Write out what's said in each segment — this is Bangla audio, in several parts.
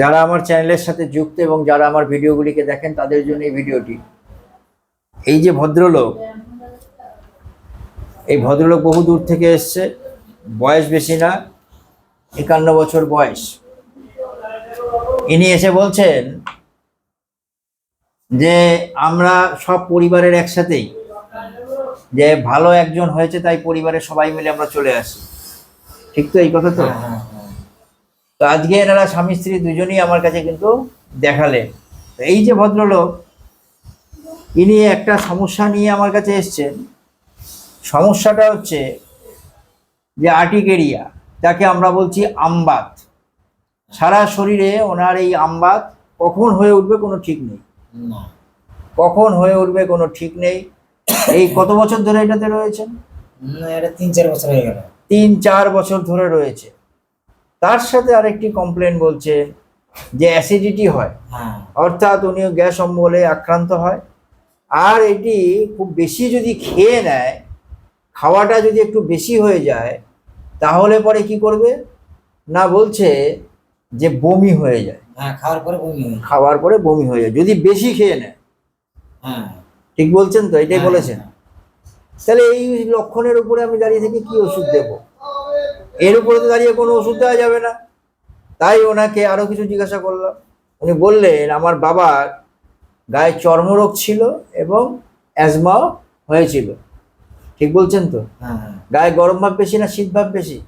যারা আমার চ্যানেলের সাথে যুক্ত এবং যারা আমার ভিডিওগুলিকে দেখেন তাদের জন্য এই ভিডিওটি। এই যে ভদ্রলোক এই ভদ্রলোক বহু দূর থেকে এসছে বয়স বেশি না একান্ন বছর বয়স। ইনি এসে বলছেন যে আমরা সব পরিবারের একসাথেই যে ভালো একজন হয়েছে তাই পরিবারের সবাই মিলে আমরা চলে আসি। ঠিক তো এই কথা তো? হ্যাঁ, হ্যাঁ, হ্যাঁ। তো আজকে এনারা স্বামী স্ত্রী দুজনেই আমার কাছে কিন্তু দেখালেন। তো এই যে ভদ্রলোক ইনি একটা সমস্যা নিয়ে আমার কাছে এসছেন। সমস্যাটা হচ্ছে যে আর্টিকেরিয়া যাকে আমরা বলছি আমবাত। সারা শরীরে ওনার এই আমবাত কখন হয়ে উঠবে কোনো ঠিক নেই। কখন হয়ে উঠবে কোনো ঠিক নেই। এই কত বছর ধরে এটাতে রয়েছেন? এটা তিন চার বছর হয়ে গেল। তিন চার বছর ধরে রয়েছে। তার সাথে আরেকটি কমপ্লেন বলছে যে অ্যাসিডিটি হয়। হ্যাঁ। অর্থাৎ উনি গ্যাস অম্বলে আক্রান্ত হয়। আর এটি খুব বেশি যদি খেয়ে নেয় খাওয়াটা যদি একটু বেশি হয়ে যায় তাহলে পরে কি করবে? না বলছে যে বমি হয়ে যায়। হ্যাঁ খাওয়ার পরে বমি খাওয়ার পরে বমি হয়ে যায়। যদি বেশি খেয়ে নেয়। হ্যাঁ। ঠিক বলছেন তো? এটাই বলেছেন। তাহলে এই লক্ষণের উপরে আমি দাঁড়িয়ে থেকে কি ওষুধ দেব? এর উপরে তো দাঁড়িয়ে কোনো ওষুধ দেওয়া যাবে না। তাই ওনাকে আরও কিছু জিজ্ঞাসা করলাম। উনি বললেন আমার বাবার গায়ে চর্মরোগ ছিল এবং অ্যাজমাও হয়েছিল। ঠিক বলছেন তো? হ্যাঁ। গায়ে গরম ভাব বেশি না শীত ভাব বেশি?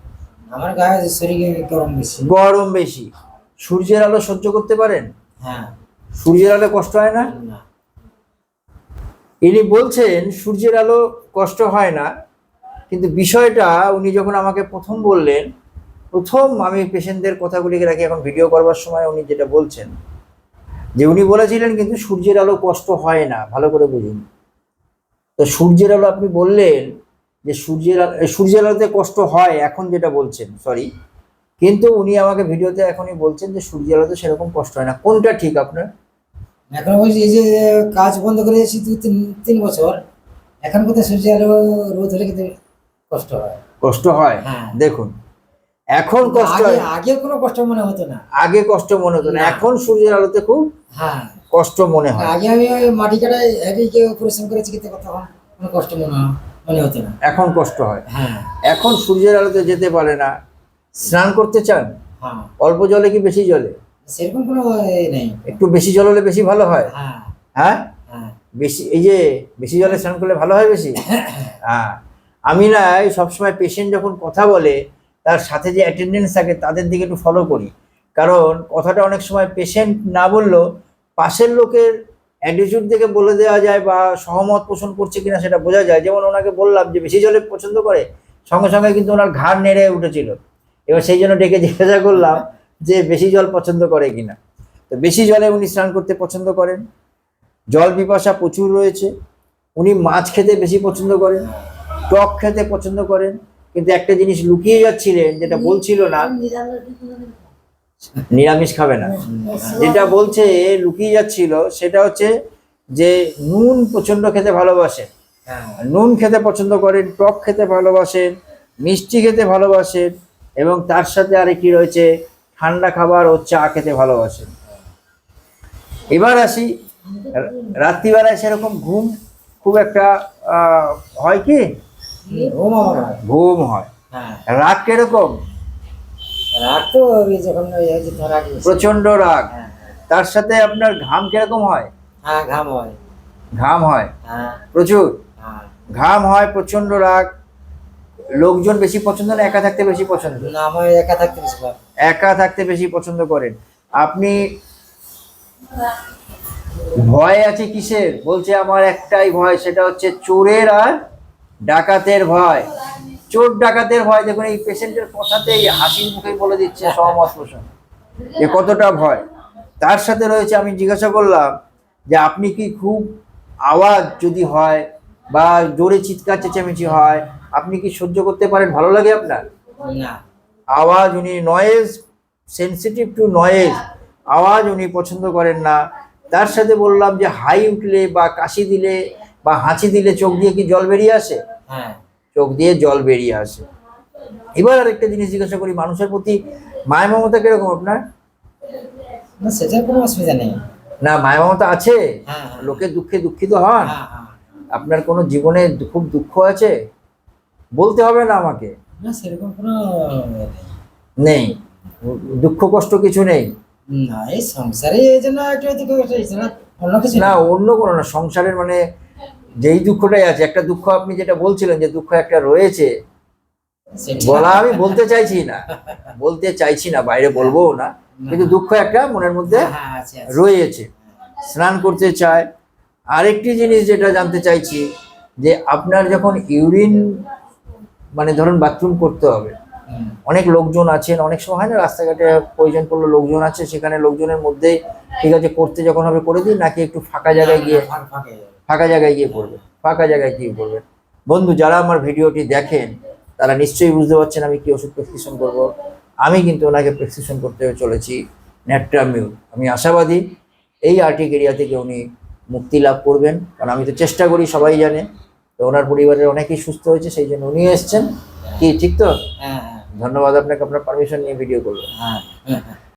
আমার গায়ে শরীরে গরম বেশি। গরম বেশি। সূর্যের আলো সহ্য করতে পারেন? হ্যাঁ। সূর্যের আলো কষ্ট হয় না? ইনি বলছেন সূর্যের আলো কষ্ট হয় না। কিন্তু বিষয়টা উনি যখন আমাকে প্রথম বললেন, প্রথম আমি পেশেন্টদের কথাগুলিকে রাখি এখন ভিডিও করবার সময় উনি যেটা বলছেন, যে উনি বলেছিলেন কিন্তু সূর্যের আলো কষ্ট হয় না, ভালো করে বুঝুন। তো সূর্যের আলো আপনি বললেন যে সূর্যের আলো সূর্যের আলোতে কষ্ট হয়, এখন যেটা বলছেন সরি কিন্তু উনি আমাকে ভিডিওতে এখনই বলছেন যে সূর্যের আলোতে সেরকম কষ্ট হয় না। কোনটা ঠিক আপনার? এখন বলছি এই যে কাজ বন্ধ করে এসেছি তিন বছর, এখন কোথায় সূর্য আলো রোদ হলে কিন্তু কষ্ট হয়। কষ্ট হয়? হ্যাঁ। দেখুন এখন কষ্ট আগে কোনো কষ্ট মনে হতো না। আগে কষ্ট মনে হতো না। এখন সূর্যের আলোতে খুব হ্যাঁ। কষ্ট মনে হয়। আগে আমি ওই মাটি কাটায় হেভি কেউ পরিশ্রম করেছি কিন্তু তখন কোনো কষ্ট মনে হয়- মনে হতো না। এখন কষ্ট হয়। হ্যাঁ। এখন সূর্যের আলোতে যেতে পারে না। স্নান করতে চান? হ্যাঁ। অল্প জলে কি বেশি জলে সেরকম কোনো নেই। একটু বেশি জল হলে বেশি ভালো হয়? হ্যাঁ। হ্যাঁ? হ্যাঁ। বেশি এই যে বেশি জলে স্নান করলে ভালো হয় বেশি? হ্যাঁ। আমি না সবসময় পেশেন্ট যখন কথা বলে, তার সাথে যে অ্যাটেন্ডেন্স থাকে, তাদের দিকে একটু ফলো করি। কারণ কথাটা অনেক সময় পেশেন্ট না বললেও পাশের লোকের অ্যাটিটিউড থেকে বলে দেওয়া যায় বা সহমত পোষণ করছে কিনা সেটা বোঝা যায়। যেমন ওনাকে বললাম যে বেশি জলে পছন্দ করে, সঙ্গে সঙ্গে কিন্তু ওনার ঘাড় নেড়ে উঠেছিল। এবার সেই জন্য ডেকে জিজ্ঞাসা করলাম যে বেশি জল পছন্দ করে কিনা। তো বেশি জলে উনি স্নান করতে পছন্দ করেন। জল পিপাসা প্রচুর রয়েছে। উনি মাছ খেতে বেশি পছন্দ করেন। টক খেতে পছন্দ করেন কিন্তু একটা জিনিস লুকিয়ে যাচ্ছিলেন যেটা বলছিল না নিরামিষ খাবে। না। যেটা বলছে লুকিয়ে যাচ্ছিল সেটা হচ্ছে যে নুন প্রচণ্ড খেতে ভালোবাসেন। হ্যাঁ। নুন খেতে পছন্দ করেন টক খেতে ভালোবাসেন মিষ্টি খেতে ভালোবাসেন এবং তার সাথে আরেকটি রয়েছে ঠান্ডা খাবার ও চা খেতে ভালোবাসেন। এবার আসি রাত্রিবেলায় সেরকম ঘুম খুব একটা হয় কি? ঘুম হয়। হ্যাঁ। রাগ কীরকম? রাত তো যখন প্রচণ্ড রাগ। হ্যাঁ তার সাথে আপনার ঘাম কীরকম হয়? হ্যাঁ ঘাম হয়। ঘাম হয়? হ্যাঁ। প্রচুর? হ্যাঁ। ঘাম হয় প্রচণ্ড রাগ। লোকজন বেশি পছন্দ না একা থাকতে বেশি পছন্দ? না আমার একা থাকতে বেশি একা থাকতে বেশি পছন্দ করেন। আপনি ভয় আছে কিসের? বলছে আমার একটাই ভয় সেটা হচ্ছে চোরের আর ডাকাতের ভয়। চোর ডাকাতের ভয়। দেখুন এই পেশেন্টের কথাতেই হাসির মুখে বলে দিচ্ছে সহমত পোষণ যে কতটা ভয়। তার সাথে রয়েছে আমি জিজ্ঞাসা করলাম যে আপনি কি খুব আওয়াজ যদি হয় বা জোরে চিৎকার চেঁচামেচি হয় আপনি কি সহ্য করতে পারেন? ভালো লাগে আপনার? না। আওয়াজ উনি নয়েজ সেন্সিটিভ টু নয়েজ আওয়াজ উনি পছন্দ করেন না। তার সাথে বললাম যে হাই উঠলে বা কাশি দিলে বা হাঁচি দিলে চোখ দিয়ে কি জল বেরিয়ে আসে? হ্যাঁ। চোখ দিয়ে জল বেরিয়ে আসে। এবার আরেকটা জিনিস জিজ্ঞাসা করি মানুষের প্রতি মায় মমতা কীরকম আপনার? না সেটার কোনো অসুবিধা নেই। না মায়া মমতা আছে? হ্যাঁ হ্যাঁ। দুঃখে দুঃখিত হন? হ্যাঁ। আপনার কোনো জীবনে খুব দুঃখ আছে? বলতে হবে না আমাকে। না সেরকম কোনো নেই। দুঃখ কষ্ট কিছু নেই। না এই সংসারে এই জন্য একটু না অন্য কিছু না অন্য কোনো না সংসারের মানে যেই দুঃখটাই আছে একটা দুঃখ আপনি যেটা বলছিলেন যে দুঃখ একটা রয়েছে বলা আমি বলতে চাইছি না বলতে চাইছি না বাইরে বলব না কিন্তু দুঃখ একটা মনের মধ্যে হ্যাঁ, হ্যাঁ। রয়েছে স্নান করতে চায়। আরেকটি জিনিস যেটা জানতে চাইছি যে আপনার যখন ইউরিন মানে ধরুন বাথরুম করতে হবে অনেক লোকজন আছেন অনেক সময় হয় না রাস্তাঘাটে প্রয়োজন পড়ল লোকজন আছে সেখানে লোকজনের মধ্যে ঠিক আছে করতে যখন হবে করে দিই নাকি একটু ফাঁকা জায়গায় গিয়ে? ফাঁক জায়গায় গিয়ে করবে ফাঁকা জায়গায় গিয়ে করবে বন্ধু যারা আমার ভিডিওটি দেখেন তারা নিশ্চয়ই বুঝতে পারছেন আমি কি ওষুধ প্রেসক্রিপশন করব। আমি কিন্তু ওনাকে প্রেসক্রিপশন করতে চলেছি ন্যাট্রামিউ আমি আশাবাদী এই আর্টিক এরিয়া থেকে উনি মুক্তি লাভ করবেন কারণ আমি তো চেষ্টা করি সবাই জানে। তো ওনার পরিবারের অনেকেই সুস্থ হয়েছে সেই জন্য উনি এসছেন। কি ঠিক তো? হ্যাঁ হ্যাঁ। ধন্যবাদ আপনাকে আপনার পারমিশন নিয়ে ভিডিও করবেন হ্যাঁ হ্যাঁ, হ্যাঁ।